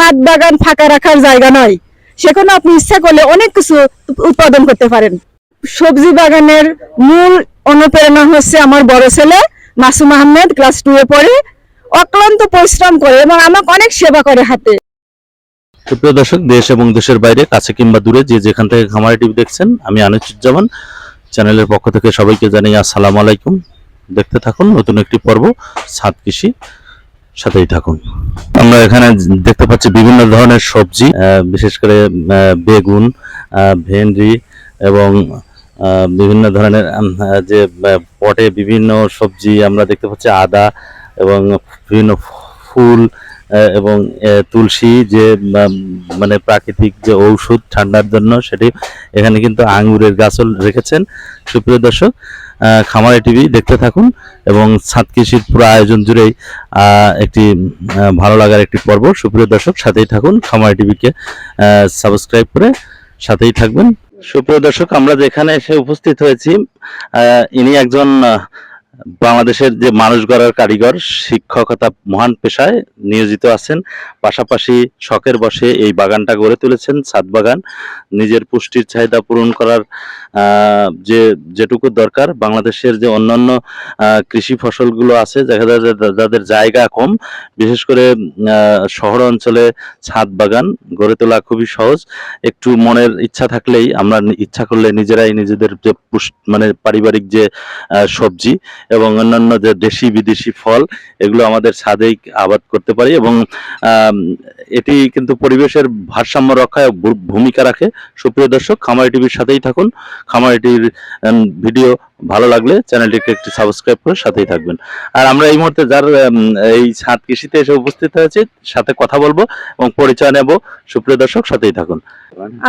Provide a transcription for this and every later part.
ছাদ বাগান ফাঁকা রাখার জায়গা নয় সেখানে আপনি ইচ্ছা করলে অনেক কিছু উৎপাদন করতে পারেন। সবজি বাগানের মূল অনুপ্রেরণা হচ্ছে আমার বড় ছেলে মাসুম আহমেদ ক্লাস টু এ পড়ে। অক্লান্ত পরিশ্রম করে এবং আমাকে অনেক সেবা করে হাতে। সুপ্রিয় দর্শক, দেশ এবং দেশের বাইরে, কাছে কিংবা দূরে, যে যেখান থেকে খামারি টিভি দেখছেন, আমি আনিসুজ্জামান। চ্যানেলের পক্ষ থেকে সবাইকে জানাই আসসালামু আলাইকুম। দেখতে থাকুন নতুন একটি পর্ব, ছাদ কৃষি। সাথেই থাকুন। আমরা এখানে দেখতে পাচ্ছি বিভিন্ন ধরনের সবজি বিশেষ করে বেগুন ভেন্ডি এবং বিভিন্ন ধরনের যে পটে বিভিন্ন সবজি আমরা দেখতে পাচ্ছি, আদা এবং বিভিন্ন ফুল এবং তুলসী যে মানে প্রাকৃতিক যে ঔষধ ঠান্ডার জন্য সেটি এখানে কিন্তু আঙ্গুরের গাছও রেখেছেন। সুপ্রিয় দর্শক খামারে টিভি দেখতে থাকুন। এবং ছাদ কৃষির পুরো আয়োজন জুড়েই একটি ভালো লাগার একটি পর্ব। সুপ্রিয় দর্শক, সাথেই থাকুন। খামার টিভিকে সাবস্ক্রাইব করে সাথেই থাকবেন। সুপ্রিয় দর্শক, আমরা যেখানে এসে উপস্থিত হয়েছি ইনি একজন বাংলাদেশের যে মানুষ গড়ার কারিগর শিক্ষকতা মহান পেশায় নিয়োজিত আছেন। পাশাপাশি শখের বসে এই বাগানটা গড়ে তুলেছেন ছাদ বাগান। নিজের পুষ্টির চাহিদা পূরণ করার যে, যেটুকু দরকার। বাংলাদেশের যে অন্যান্য কৃষি ফসলগুলো আছে যাদের জায়গা কম। বিশেষ করে শহর অঞ্চলে ছাদ বাগান গড়ে তোলা খুবই সহজ। একটু মনের ইচ্ছা থাকলেই আমরা ইচ্ছা করলে নিজেরাই নিজেদের যে মানে পারিবারিক যে সবজি এবং অন্যান্য যে দেশি বিদেশি ফল এগুলো আমাদের ছাদেই আবাদ করতে পারি এবং এটি কিন্তু পরিবেশের ভারসাম্য রক্ষায় ভূমিকা রাখে। সুপ্রিয় দর্শক খামারি টিভির সাথেই থাকুন। খামারি টিভির ভিডিও ভালো লাগলে চ্যানেলটিকে একটি সাবস্ক্রাইব করে সাথেই থাকবেন। আর আমরা এই মুহূর্তে যার এই ছাদ কৃষিতে এসে উপস্থিত হয়েছে সাথে কথা বলব এবং পরিচয় নেব। সুপ্রিয় দর্শক সাথেই থাকুন।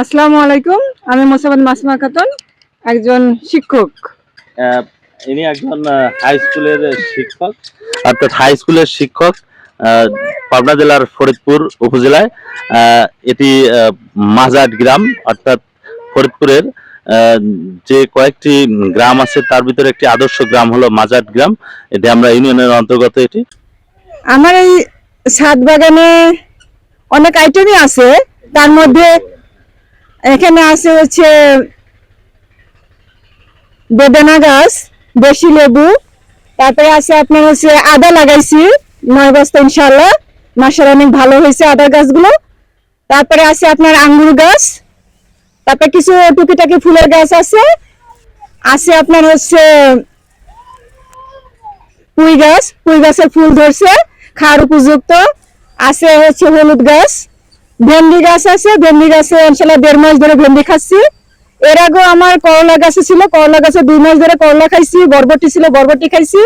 আসসালামু আলাইকুম আমি মোসাম্মদ মাসুমা খাতুন একজন শিক্ষক। আহ, ইনি একজন হাই স্কুলের শিক্ষক, অর্থাৎ হাই স্কুলের শিক্ষক পাবনা জেলার ফরিদপুর উপজেলায়। এটি মাজাট গ্রাম, অর্থাৎ ফরিদপুরের যে কয়েকটি গ্রাম আছে তার ভিতরে একটি আদর্শ গ্রাম হলো মাজাট গ্রাম। এটি আমরা ইউনিয়নের অন্তর্গত এটি। আমার এই ছাদ বাগানে অনেক আইটেমই আছে। তার মধ্যে এখানে আছে হচ্ছে বেদানা গাছ দেশি লেবু, তারপরে আছে আপনার হচ্ছে আদা লাগাইছি, নয় বস্তা ইনশাল্লাহ মাসের অনেক ভালো হয়েছে আদা গাছগুলো। তারপরে আছে আপনার আঙ্গুর গাছ, তারপরে কিছু টুকিটাকি ফুলের গাছ আছে। আছে আপনার হচ্ছে পুঁই গাছ, পুঁই গাছের ফুল ধরছে খাওয়ার উপযুক্ত। আছে হচ্ছে হলুদ গাছ, ভেন্ডি গাছ আছে, ভেন্ডি গাছে ইনশাল্লাহ দেড় মাস ধরে ভেন্ডি খাচ্ছি। এর আগেও আমার করলা গাছে ছিল, করলা গাছে দুই মাস ধরে করলা খাইছি, বরবটি ছিল, বরবটি খাইছি।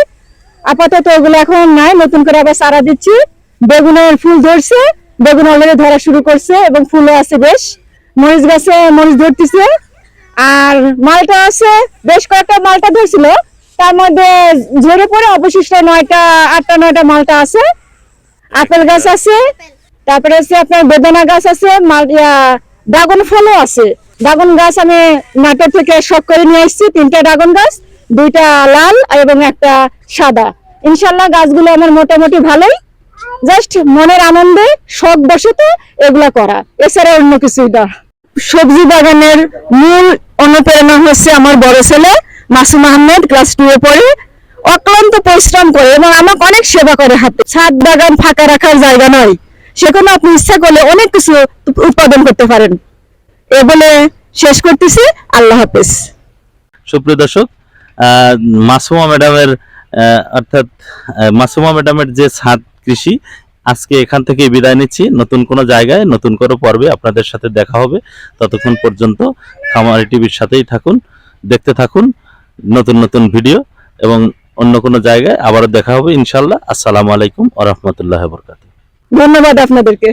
আপাতত ওগুলো এখন নাই, নতুন করে আবার সারা দিচ্ছি। বেগুনের ফুল ধরছে, বেগুন অলরেডি ধরা শুরু করছে এবং ফুলও আছে বেশ। মরিচ গাছে মরিচ ধরতেছে। আর মালটা আছে, বেশ কয়েকটা মালটা ধরছিল। তার মধ্যে ঝরে পড়ে অবশিষ্ট নয়টা, আটটা, নয়টা মালটা আছে। আপেল গাছ আছে, তারপরে হচ্ছে আপনার বেদানা গাছ আছে, মাল ড্রাগন ফলও আছে। ড্রাগন গাছ আমি নাটোর থেকে শখ করে নিয়ে আসছি। তিনটা ড্রাগন গাছ, দুইটা লাল এবং একটা সাদা। ইনশাল্লাহ গাছগুলো আমার মোটামুটি ভালোই। জাস্ট মনের আনন্দে শখ বসতে এগুলা করা। এছাড়া অন্য কিছুই না। সবজি বাগানের মূল অনুপ্রেরণা হচ্ছে আমার বড় ছেলে, মাসুম আহমেদ, ক্লাস টু এ পড়ে। অক্লান্ত পরিশ্রম করে এবং আমাকে অনেক সেবা করে হাতে। ছাদ বাগান ফাঁকা রাখার জায়গা নয়। সেখানে আপনি ইচ্ছা করলে অনেক কিছু উৎপাদন করতে পারেন। এ বলে শেষ করতেছি। আল্লাহ হাফেজ। সুপ্রিয় দর্শক মাসুমা ম্যাডামের অর্থাৎ মাসুমা ম্যাডামের যে ছাদ কৃষি আজকে এখান থেকে বিদায় নিচ্ছি। নতুন কোনো জায়গায় নতুন কোনো পর্বে আপনাদের সাথে দেখা হবে। ততক্ষণ পর্যন্ত খামারি টিভির সাথেই থাকুন দেখতে থাকুন নতুন নতুন ভিডিও এবং অন্য কোনো জায়গায় আবারও দেখা হবে ইনশাল্লাহ আসসালামু আলাইকুম আ রহমতুল্লাহ বরকাত ধন্যবাদ আপনাদেরকে।